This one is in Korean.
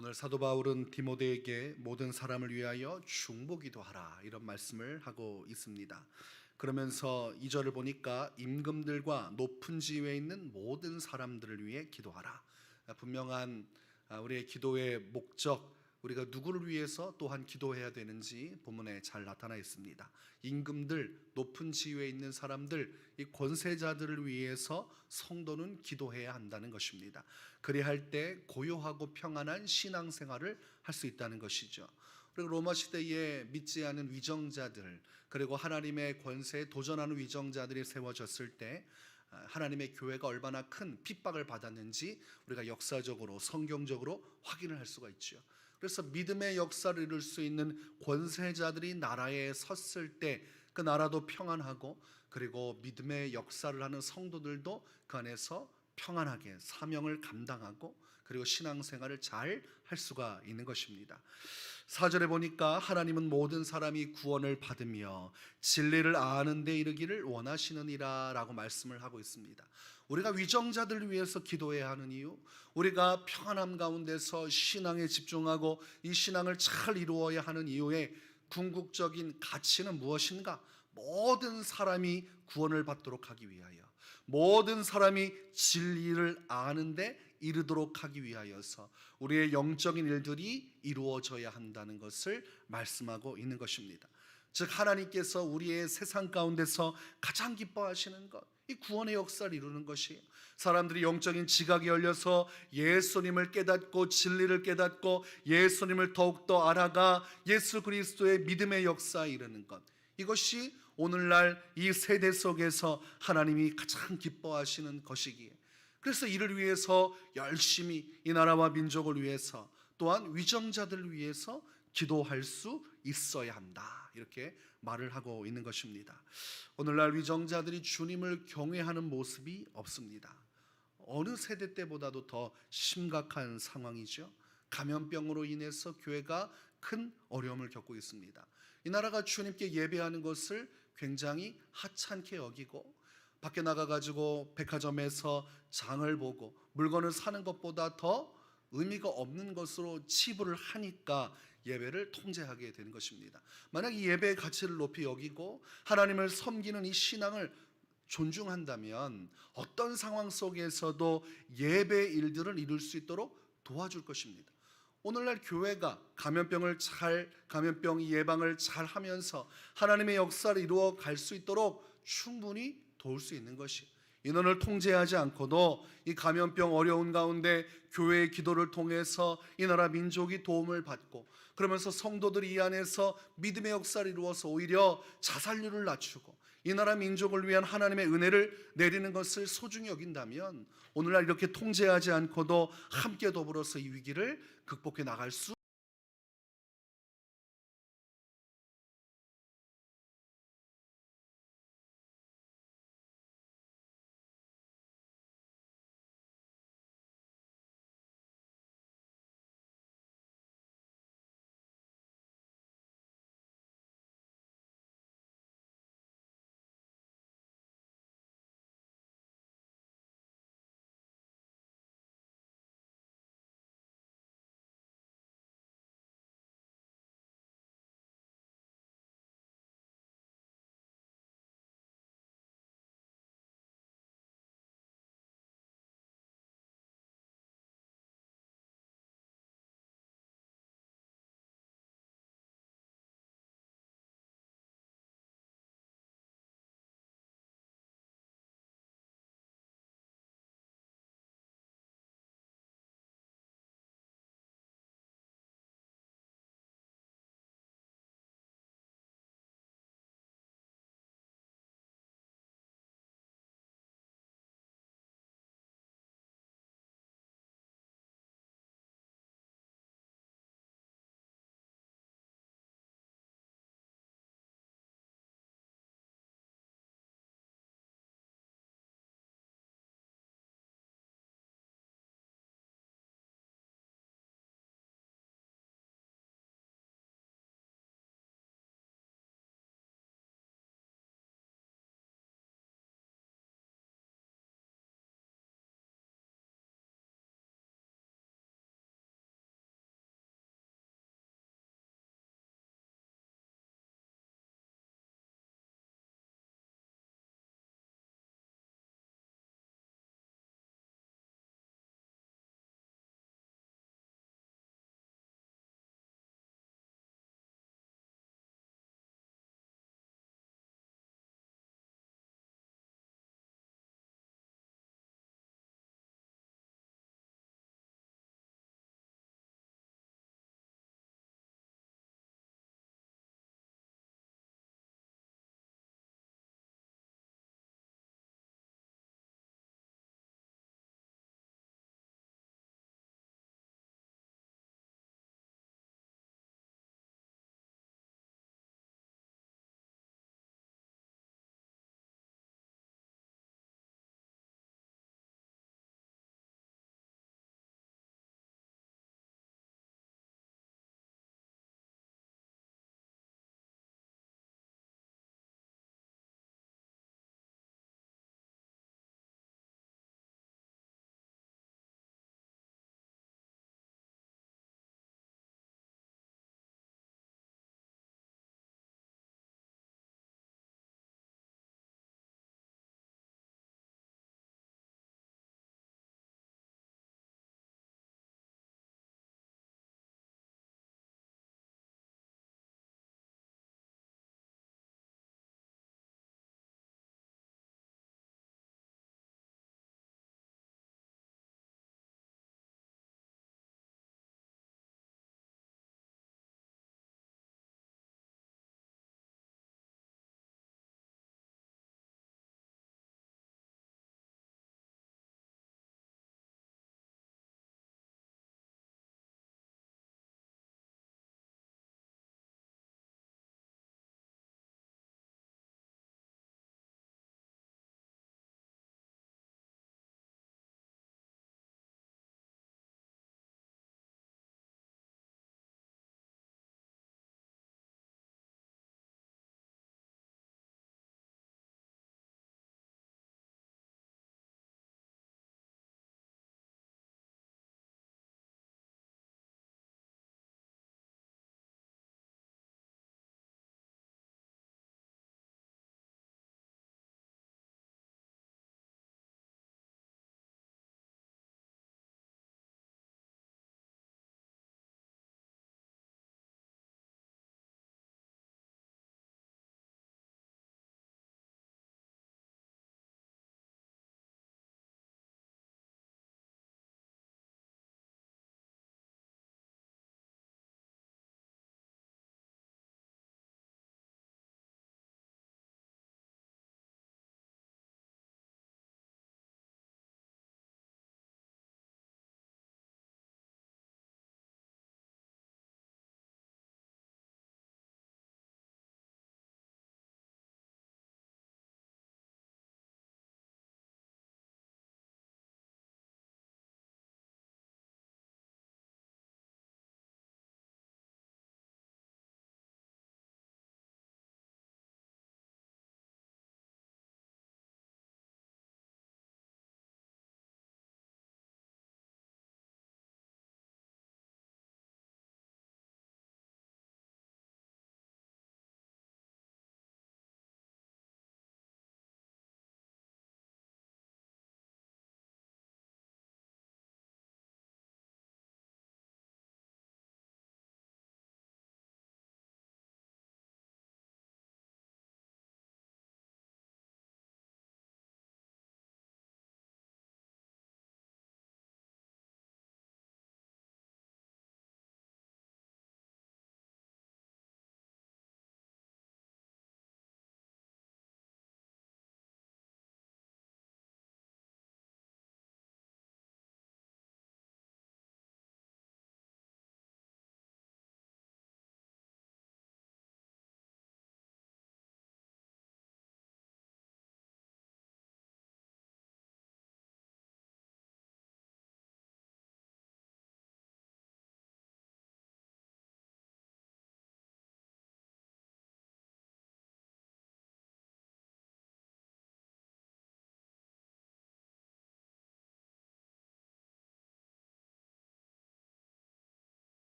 오늘 사도 바울은 디모데에게 모든 사람을 위하여 중보기도 하라 이런 말씀을 하고 있습니다. 그러면서 이절을 보니까 임금들과 높은 지위에 있는 모든 사람들을 위해 기도하라. 분명한 아, 우리의 기도의 목적 우리가 누구를 위해서 또한 기도해야 되는지 본문에 잘 나타나 있습니다. 임금들, 높은 지위에 있는 사람들, 이 권세자들을 위해서 성도는 기도해야 한다는 것입니다. 그래야 할때 고요하고 평안한 신앙생활을 할 수 있다는 것이죠. 그리고 로마 시대에 믿지 않은 위정자들 그리고 하나님의 권세에 도전하는 위정자들이 세워졌을 때 아, 하나님의 교회가 얼마나 큰 핍박을 받았는지 우리가 역사적으로 성경적으로 확인을 할 수가 있죠. 그래서 믿음의 역사를 이룰 수 있는 권세자들이 나라에 섰을 때 그 나라도 평안하고 그리고 믿음의 역사를 하는 성도들도 그 안에서 평안하게 사명을 감당하고 그리고 신앙생활을 잘 할 수가 있는 것입니다. 사절에 보니까 하나님은 모든 사람이 구원을 받으며 진리를 아는 데 이르기를 원하시느니라라고 말씀을 하고 있습니다. 우리가 위정자들을 위해서 기도해야 하는 이유, 우리가 평안함 가운데서 신앙에 집중하고 이 신앙을 잘 이루어야 하는 이유의 궁극적인 가치는 무엇인가? 모든 사람이 구원을 받도록 하기 위하여 모든 사람이 진리를 아는데 이르도록 하기 위하여서 우리의 영적인 일들이 이루어져야 한다는 것을 말씀하고 있는 것입니다. 즉 하나님께서 우리의 세상 가운데서 가장 기뻐하시는 것, 이 구원의 역사를 이루는 것이 사람들이 영적인 지각이 열려서 예수님을 깨닫고 진리를 깨닫고 예수님을 더욱더 알아가 예수 그리스도의 믿음의 역사에 이르는 것. 이것이 오늘날 이 세대 속에서 하나님이 가장 기뻐하시는 것이기에 그래서 이를 위해서 열심히 이 나라와 민족을 위해서 또한 위정자들을 위해서 기도할 수 있어야 한다. 이렇게 말을 하고 있는 것입니다. 오늘날 위정자들이 주님을 경외하는 모습이 없습니다. 어느 세대 때보다도 더 심각한 상황이죠. 감염병으로 인해서 교회가 큰 어려움을 겪고 있습니다. 이 나라가 주님께 예배하는 것을 굉장히 하찮게 여기고 밖에 나가 가지고 백화점에서 장을 보고 물건을 사는 것보다 더 의미가 없는 것으로 치부를 하니까 예배를 통제하게 되는 것입니다. 만약 이 예배의 가치를 높이 여기고 하나님을 섬기는 이 신앙을 존중한다면 어떤 상황 속에서도 예배 일들을 이룰 수 있도록 도와줄 것입니다. 오늘날 교회가 감염병을 잘 감염병 예방을 잘 하면서 하나님의 역사를 이루어 갈 수 있도록 충분히 도울 수 있는 것이 인원을 통제하지 않고도 이 감염병 어려운 가운데 교회의 기도를 통해서 이 나라 민족이 도움을 받고 그러면서 성도들이 이 안에서 믿음의 역사를 이루어서 오히려 자살률을 낮추고 이 나라 민족을 위한 하나님의 은혜를 내리는 것을 소중히 여긴다면 오늘날 이렇게 통제하지 않고도 함께 더불어서 이 위기를 극복해 나갈 수